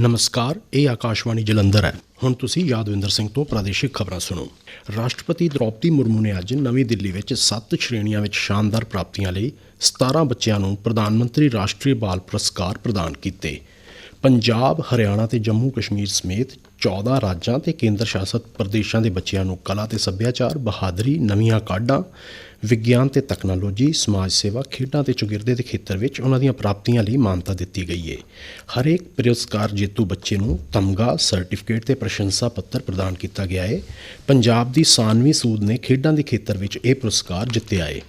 ਨਮਸਕਾਰ, ਇਹ ਆਕਾਸ਼ਵਾਣੀ ਜਲੰਧਰ ਹੈ। ਹੁਣ ਤੁਸੀਂ ਯਾਦਵਿੰਦਰ ਸਿੰਘ ਤੋਂ ਪ੍ਰਾਦੇਸ਼ਿਕ ਖਬਰਾਂ ਸੁਣੋ। ਰਾਸ਼ਟਰਪਤੀ ਦ੍ਰੌਪਦੀ ਮੁਰਮੂ ਨੇ ਅੱਜ ਨਵੀਂ ਦਿੱਲੀ ਵਿੱਚ 7 ਸ਼੍ਰੇਣੀਆਂ ਵਿੱਚ ਸ਼ਾਨਦਾਰ ਪ੍ਰਾਪਤੀਆਂ ਲਈ 17 ਬੱਚਿਆਂ ਨੂੰ ਪ੍ਰਧਾਨ ਮੰਤਰੀ ਰਾਸ਼ਟਰੀ ਬਾਲ ਪੁਰਸਕਾਰ ਪ੍ਰਦਾਨ ਕੀਤੇ। ਪੰਜਾਬ, ਹਰਿਆਣਾ ਤੇ ਜੰਮੂ ਕਸ਼ਮੀਰ ਸਮੇਤ 14 ਰਾਜਾਂ ਤੇ ਕੇਂਦਰ ਸ਼ਾਸਤ ਪ੍ਰਦੇਸ਼ਾਂ ਦੇ ਬੱਚਿਆਂ ਨੂੰ ਕਲਾ ਤੇ ਸੱਭਿਆਚਾਰ, ਬਹਾਦਰੀ, ਨਵੀਆਂ ਕਾਢਾਂ, ਵਿਗਿਆਨ ਤੇ ਤਕਨਾਲੋਜੀ, ਸਮਾਜ ਸੇਵਾ, ਖੇਡਾਂ ਤੇ ਚੁਗਿਰਦੇ ਦੇ ਖੇਤਰ ਵਿੱਚ ਉਹਨਾਂ ਦੀਆਂ ਪ੍ਰਾਪਤੀਆਂ ਲਈ ਮਾਨਤਾ ਦਿੱਤੀ ਗਈ ਹੈ ਹਰੇਕ ਪੁਰਸਕਾਰ ਜੇਤੂ ਬੱਚੇ ਨੂੰ ਤਮਗਾ, ਸਰਟੀਫਿਕੇਟ ਤੇ ਪ੍ਰਸ਼ੰਸਾ ਪੱਤਰ ਪ੍ਰਦਾਨ ਕੀਤਾ ਗਿਆ ਹੈ ਪੰਜਾਬ ਦੀ ਸਾਨਵੀ ਸੂਦ ਨੇ ਖੇਡਾਂ ਦੇ ਖੇਤਰ ਵਿੱਚ ਇਹ ਪੁਰਸਕਾਰ ਜਿੱਤਿਆ ਹੈ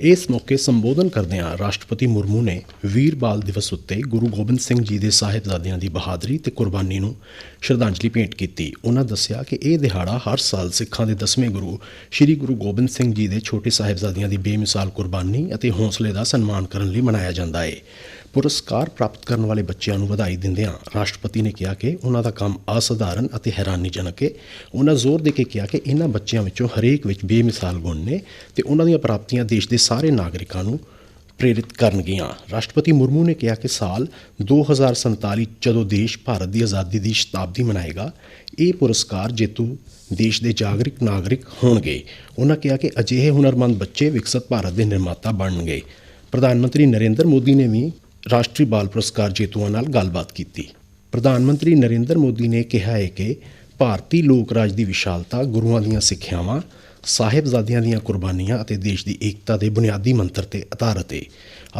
ਇਸ ਮੌਕੇ ਸੰਬੋਧਨ ਕਰਦਿਆਂ ਰਾਸ਼ਟਰਪਤੀ ਮੁਰਮੂ ਨੇ ਵੀਰ ਬਾਲ ਦਿਵਸ ਉੱਤੇ ਗੁਰੂ ਗੋਬਿੰਦ ਸਿੰਘ ਜੀ ਦੇ ਸਾਹਿਬਜ਼ਾਦਿਆਂ ਦੀ ਬਹਾਦਰੀ ਤੇ ਕੁਰਬਾਨੀ ਨੂੰ ਸ਼ਰਧਾਂਜਲੀ ਭੇਂਟ ਕੀਤੀ। ਉਹਨਾਂ ਦੱਸਿਆ ਕਿ ਇਹ ਦਿਹਾੜਾ ਹਰ ਸਾਲ ਸਿੱਖਾਂ ਦੇ ਦਸਵੇਂ ਗੁਰੂ ਸ੍ਰੀ ਗੁਰੂ ਗੋਬਿੰਦ ਸਿੰਘ ਜੀ ਦੇ ਛੋਟੇ ਸਾਹਿਬਜ਼ਾਦਿਆਂ ਦੀ ਬੇਮਿਸਾਲ ਕੁਰਬਾਨੀ ਅਤੇ ਹੌਸਲੇ ਦਾ ਸਨਮਾਨ ਕਰਨ ਲਈ ਮਨਾਇਆ ਜਾਂਦਾ ਹੈ ਪੁਰਸਕਾਰ ਪ੍ਰਾਪਤ ਕਰਨ ਵਾਲੇ ਬੱਚਿਆਂ ਨੂੰ ਵਧਾਈ ਦਿੰਦਿਆਂ ਰਾਸ਼ਟਰਪਤੀ ਨੇ ਕਿਹਾ ਕਿ ਉਹਨਾਂ ਦਾ ਕੰਮ ਅਸਾਧਾਰਨ ਅਤੇ ਹੈਰਾਨੀਜਨਕ ਹੈ ਉਹਨਾਂ ਜ਼ੋਰ ਦੇ ਕੇ ਕਿਹਾ ਕਿ ਇਹਨਾਂ ਬੱਚਿਆਂ ਵਿੱਚੋਂ ਹਰੇਕ ਵਿੱਚ ਬੇਮਿਸਾਲ ਗੁਣ ਨੇ ਤੇ ਉਹਨਾਂ ਦੀਆਂ ਪ੍ਰਾਪਤੀਆਂ ਦੇਸ਼ ਦੇ ਸਾਰੇ ਨਾਗਰਿਕਾਂ ਨੂੰ ਪ੍ਰੇਰਿਤ ਕਰਨਗੀਆਂ। ਰਾਸ਼ਟਰਪਤੀ ਮੁਰਮੂ ਨੇ ਕਿਹਾ ਕਿ ਸਾਲ 2047 ਜਦੋਂ ਦੇਸ਼ ਭਾਰਤ ਦੀ ਆਜ਼ਾਦੀ ਦੀ ਸ਼ਤਾਬਦੀ ਮਨਾਏਗਾ, ਇਹ ਪੁਰਸਕਾਰ ਜੇਤੂ ਦੇਸ਼ ਦੇ ਜਾਗਰਿਕ ਨਾਗਰਿਕ ਹੋਣਗੇ। ਉਹਨਾਂ ਕਿਹਾ ਕਿ ਅਜਿਹੇ ਹੁਨਰਮੰਦ ਬੱਚੇ ਵਿਕਸਿਤ ਭਾਰਤ ਦੇ ਨਿਰਮਾਤਾ ਬਣਨਗੇ। ਪ੍ਰਧਾਨ ਮੰਤਰੀ ਨਰਿੰਦਰ ਮੋਦੀ ਨੇ ਵੀ ਰਾਸ਼ਟਰੀ ਬਾਲ ਪੁਰਸਕਾਰ ਜੇਤੂਆਂ ਨਾਲ ਗੱਲਬਾਤ ਕੀਤੀ। ਪ੍ਰਧਾਨ ਮੰਤਰੀ ਨਰਿੰਦਰ ਮੋਦੀ ਨੇ ਕਿਹਾ ਹੈ ਕਿ ਭਾਰਤੀ ਲੋਕ ਰਾਜ ਦੀ ਵਿਸ਼ਾਲਤਾ, ਗੁਰੂਆਂ ਦੀਆਂ ਸਿੱਖਿਆਵਾਂ ਸਾਹਿਬਜ਼ਾਦਿਆਂ ਦੀਆਂ ਕੁਰਬਾਨੀਆਂ ਅਤੇ ਦੇਸ਼ ਦੀ ਏਕਤਾ ਦੇ ਬੁਨਿਆਦੀ ਮੰਤਰ ਤੇ ਆਧਾਰਿਤ ਹੈ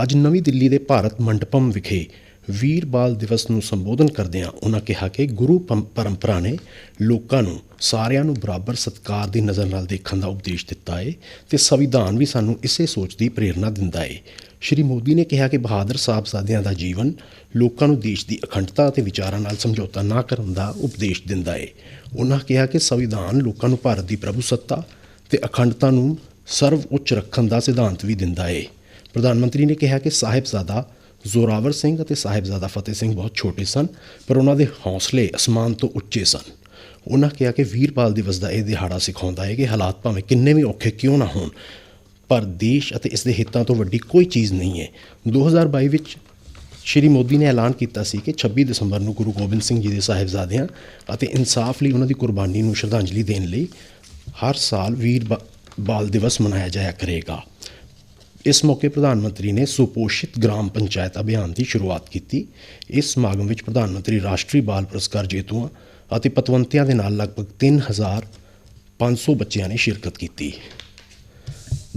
ਅੱਜ ਨਵੀਂ ਦਿੱਲੀ ਦੇ ਭਾਰਤ ਮੰਡਪਮ ਵਿਖੇ ਵੀਰ ਬਾਲ ਦਿਵਸ ਨੂੰ ਸੰਬੋਧਨ ਕਰਦਿਆਂ ਉਹਨਾਂ ਕਿਹਾ ਕਿ ਗੁਰੂ ਪੰ- ਪਰੰਪਰਾ ਨੇ ਲੋਕਾਂ ਨੂੰ, ਸਾਰਿਆਂ ਨੂੰ ਬਰਾਬਰ ਸਤਿਕਾਰ ਦੀ ਨਜ਼ਰ ਨਾਲ ਦੇਖਣ ਦਾ ਉਪਦੇਸ਼ ਦਿੱਤਾ ਹੈ ਤੇ ਸੰਵਿਧਾਨ ਵੀ ਸਾਨੂੰ ਇਸੇ ਸੋਚ ਦੀ ਪ੍ਰੇਰਣਾ ਦਿੰਦਾ ਹੈ ਸ਼੍ਰੀ ਮੋਦੀ ਨੇ ਕਿਹਾ ਕਿ ਬਹਾਦਰ ਸਾਹਿਬਜ਼ਾਦਿਆਂ ਦਾ ਜੀਵਨ ਲੋਕਾਂ ਨੂੰ ਦੇਸ਼ ਦੀ ਅਖੰਡਤਾ ਅਤੇ ਵਿਚਾਰਾਂ ਨਾਲ ਸਮਝੌਤਾ ਨਾ ਕਰਨ ਦਾ ਉਪਦੇਸ਼ ਦਿੰਦਾ ਹੈ ਉਹਨਾਂ ਕਿਹਾ ਕਿ ਸੰਵਿਧਾਨ ਲੋਕਾਂ ਨੂੰ ਭਾਰਤ ਦੀ ਪ੍ਰਭੂਸੱਤਾ ਤੇ ਅਖੰਡਤਾ ਨੂੰ ਸਰਵ ਉੱਚ ਰੱਖਣ ਦਾ ਸਿਧਾਂਤ ਵੀ ਦਿੰਦਾ ਏ। ਪ੍ਰਧਾਨ ਮੰਤਰੀ ਨੇ ਕਿਹਾ ਕਿ ਸਾਹਿਬਜ਼ਾਦਾ ਜ਼ੋਰਾਵਰ ਸਿੰਘ ਅਤੇ ਸਾਹਿਬਜ਼ਾਦਾ ਫਤਿਹ ਸਿੰਘ ਬਹੁਤ ਛੋਟੇ ਸਨ, ਪਰ ਉਹਨਾਂ ਦੇ ਹੌਸਲੇ ਅਸਮਾਨ ਤੋਂ ਉੱਚੇ ਸਨ। ਉਹਨਾਂ ਕਿਹਾ ਕਿ ਵੀਰਪਾਲ ਦਿਵਸ ਦਾ ਇਹ ਦਿਹਾੜਾ ਸਿਖਾਉਂਦਾ ਹੈ ਕਿ ਹਾਲਾਤ ਭਾਵੇਂ ਕਿੰਨੇ ਵੀ ਔਖੇ ਕਿਉਂ ਨਾ ਹੋਣ, ਪਰ ਦੇਸ਼ ਅਤੇ ਇਸ ਦੇ ਹਿੱਤਾਂ ਤੋਂ ਵੱਡੀ ਕੋਈ ਚੀਜ਼ ਨਹੀਂ ਹੈ 2022 ਵਿੱਚ ਸ਼੍ਰੀ ਮੋਦੀ ਨੇ ਐਲਾਨ ਕੀਤਾ ਸੀ ਕਿ 26 ਦਸੰਬਰ ਨੂੰ ਗੁਰੂ ਗੋਬਿੰਦ ਸਿੰਘ ਜੀ ਦੇ ਸਾਹਿਬਜ਼ਾਦਿਆਂ ਅਤੇ ਇਨਸਾਫ ਲਈ ਉਹਨਾਂ ਦੀ ਕੁਰਬਾਨੀ ਨੂੰ ਸ਼ਰਧਾਂਜਲੀ ਦੇਣ ਲਈ ਹਰ ਸਾਲ ਵੀਰ ਬਾ- ਬਾਲ ਦਿਵਸ ਮਨਾਇਆ ਜਾਇਆ ਕਰੇਗਾ। ਇਸ ਮੌਕੇ ਪ੍ਰਧਾਨ ਮੰਤਰੀ ਨੇ ਸੁਪੋਸ਼ਿਤ ਗ੍ਰਾਮ ਪੰਚਾਇਤ ਅਭਿਆਨ ਦੀ ਸ਼ੁਰੂਆਤ ਕੀਤੀ। ਇਸ ਸਮਾਗਮ ਵਿੱਚ ਪ੍ਰਧਾਨ ਮੰਤਰੀ ਰਾਸ਼ਟਰੀ ਬਾਲ ਪੁਰਸਕਾਰ ਜੇਤੂਆਂ ਅਤੇ ਪਤਵੰਤਿਆਂ ਦੇ ਨਾਲ ਲਗਭਗ 3500 ਬੱਚਿਆਂ ਨੇ ਸ਼ਿਰਕਤ ਕੀਤੀ।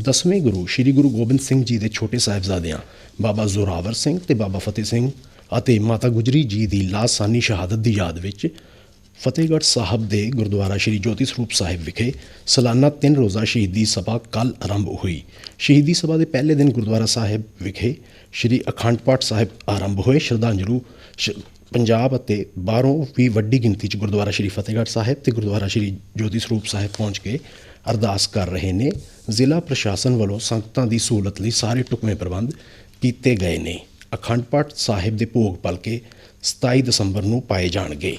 ਦਸਵੇਂ ਗੁਰੂ ਸ੍ਰੀ ਗੁਰੂ ਗੋਬਿੰਦ ਸਿੰਘ ਜੀ ਦੇ ਛੋਟੇ ਸਾਹਿਬਜ਼ਾਦਿਆਂ ਬਾਬਾ ਜ਼ੋਰਾਵਰ ਸਿੰਘ ਤੇ ਬਾਬਾ ਫਤਿਹ ਸਿੰਘ ਅਤੇ ਮਾਤਾ ਗੁਜਰੀ ਜੀ ਦੀ ਲਾਸਾਨੀ ਸ਼ਹਾਦਤ ਦੀ ਯਾਦ ਵਿੱਚ ਫਤਿਹਗੜ੍ਹ ਸਾਹਿਬ ਦੇ ਗੁਰਦੁਆਰਾ ਸ੍ਰੀ ਜੋਤੀ ਸਰੂਪ ਸਾਹਿਬ ਵਿਖੇ ਸਾਲਾਨਾ ਤਿੰਨ ਰੋਜ਼ਾ ਸ਼ਹੀਦੀ ਸਭਾ ਕੱਲ ਆਰੰਭ ਹੋਈ। ਸ਼ਹੀਦੀ ਸਭਾ ਦੇ ਪਹਿਲੇ ਦਿਨ ਗੁਰਦੁਆਰਾ ਸਾਹਿਬ ਵਿਖੇ ਸ੍ਰੀ ਅਖੰਡ ਪਾਠ ਸਾਹਿਬ ਆਰੰਭ ਹੋਏ। ਸ਼ਰਧਾਂਜਲੂ ਸ਼- ਪੰਜਾਬ ਅਤੇ ਬਾਹਰੋਂ ਵੀ ਵੱਡੀ ਗਿਣਤੀ 'ਚ ਗੁਰਦੁਆਰਾ ਸ੍ਰੀ ਫਤਿਹਗੜ੍ਹ ਸਾਹਿਬ ਤੇ ਗੁਰਦੁਆਰਾ ਸ੍ਰੀ ਜੋਤੀ ਸਰੂਪ ਸਾਹਿਬ ਪਹੁੰਚ ਕੇ ਅਰਦਾਸ ਕਰ ਰਹੇ ਨੇ। ਜ਼ਿਲ੍ਹਾ ਪ੍ਰਸ਼ਾਸਨ ਵੱਲੋਂ ਸੰਗਤਾਂ ਦੀ ਸਹੂਲਤ ਲਈ ਸਾਰੇ ਢੁਕਵੇਂ ਪ੍ਰਬੰਧ ਕੀਤੇ ਗਏ ਨੇ। ਅਖੰਡ ਪਾਠ ਸਾਹਿਬ ਦੇ ਭੋਗ ਪਲਕੇ 27 ਦਸੰਬਰ ਨੂੰ ਪਾਏ ਜਾਣਗੇ।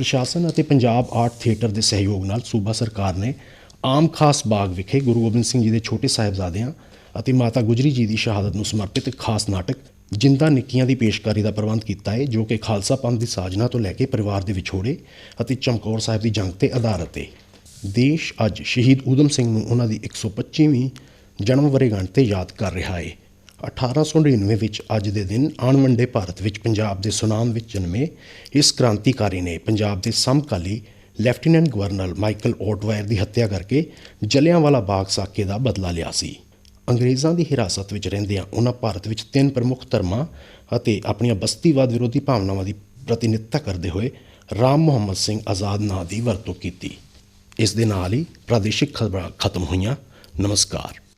ਪ੍ਰਸ਼ਾਸਨ ਅਤੇ ਪੰਜਾਬ ਆਰਟ ਥੀਏਟਰ ਦੇ ਸਹਿਯੋਗ ਨਾਲ ਸੂਬਾ ਸਰਕਾਰ ਨੇ ਆਮ ਖਾਸ ਬਾਗ ਵਿਖੇ ਗੁਰੂ ਗੋਬਿੰਦ ਸਿੰਘ ਜੀ ਦੇ ਛੋਟੇ ਸਾਹਿਬਜ਼ਾਦਿਆਂ ਅਤੇ ਮਾਤਾ ਗੁਜਰੀ ਜੀ ਦੀ ਸ਼ਹਾਦਤ ਨੂੰ ਸਮਰਪਿਤ ਖਾਸ ਨਾਟਕ ਜਿੰਦਾ ਨਿੱਕੀਆਂ ਦੀ ਪੇਸ਼ਕਾਰੀ ਦਾ ਪ੍ਰਬੰਧ ਕੀਤਾ ਹੈ, ਜੋ ਕਿ ਖਾਲਸਾ ਪੰਥ ਦੀ ਸਾਜਨਾ ਤੋਂ ਲੈ ਕੇ ਪਰਿਵਾਰ ਦੇ ਵਿਛੋੜੇ ਅਤੇ ਚਮਕੌਰ ਸਾਹਿਬ ਦੀ ਜੰਗ ਤੇ ਆਧਾਰਿਤ ਹੈ। ਦੇਸ਼ ਅੱਜ ਸ਼ਹੀਦ ਊਧਮ ਸਿੰਘ ਨੂੰ ਉਹਨਾਂ ਦੀ 125ਵੀਂ ਜਨਮ ਵਰ੍ਹੇਗੰਢ ਤੇ ਯਾਦ ਕਰ ਰਿਹਾ ਹੈ। 1899 ਵਿੱਚ ਅੱਜ ਦੇ ਦਿਨ ਅਣਵੰਡੇ ਭਾਰਤ ਵਿੱਚ ਪੰਜਾਬ ਦੇ ਸੁਨਾਮ ਵਿੱਚ ਜਨਮੇ ਇਸ ਕ੍ਰਾਂਤੀਕਾਰੀ ਨੇ ਪੰਜਾਬ ਦੇ ਸਮਕਾਲੀ ਲੈਫਟੀਨੈਂਟ ਗਵਰਨਰ ਮਾਈਕਲ ਓਟਵਾਇਰ ਦੀ ਹੱਤਿਆ ਕਰਕੇ ਜਲਿਆਂਵਾਲਾ ਬਾਗ ਸਾਕੇ ਦਾ ਬਦਲਾ ਲਿਆ ਸੀ। ਅੰਗਰੇਜ਼ਾਂ ਦੀ ਹਿਰਾਸਤ ਵਿੱਚ ਰਹਿੰਦਿਆਂ ਉਹਨਾਂ ਭਾਰਤ ਵਿੱਚ ਤਿੰਨ ਪ੍ਰਮੁੱਖ ਧਰਮਾਂ ਅਤੇ ਆਪਣੀਆਂ ਬਸਤੀਵਾਦ ਵਿਰੋਧੀ ਭਾਵਨਾਵਾਂ ਦੀ ਪ੍ਰਤੀਨਿਧਤਾ ਕਰਦੇ ਹੋਏ ਰਾਮ ਮੁਹੰਮਦ ਸਿੰਘ ਆਜ਼ਾਦ ਨਾਂ ਦੀ ਵਰਤੋਂ ਕੀਤੀ। ਇਸ ਦੇ ਨਾਲ ਹੀ ਪ੍ਰਾਦੇਸ਼ਿਕ ਖਬਰਾਂ ਖਤਮ ਹੋਈਆਂ। ਨਮਸਕਾਰ।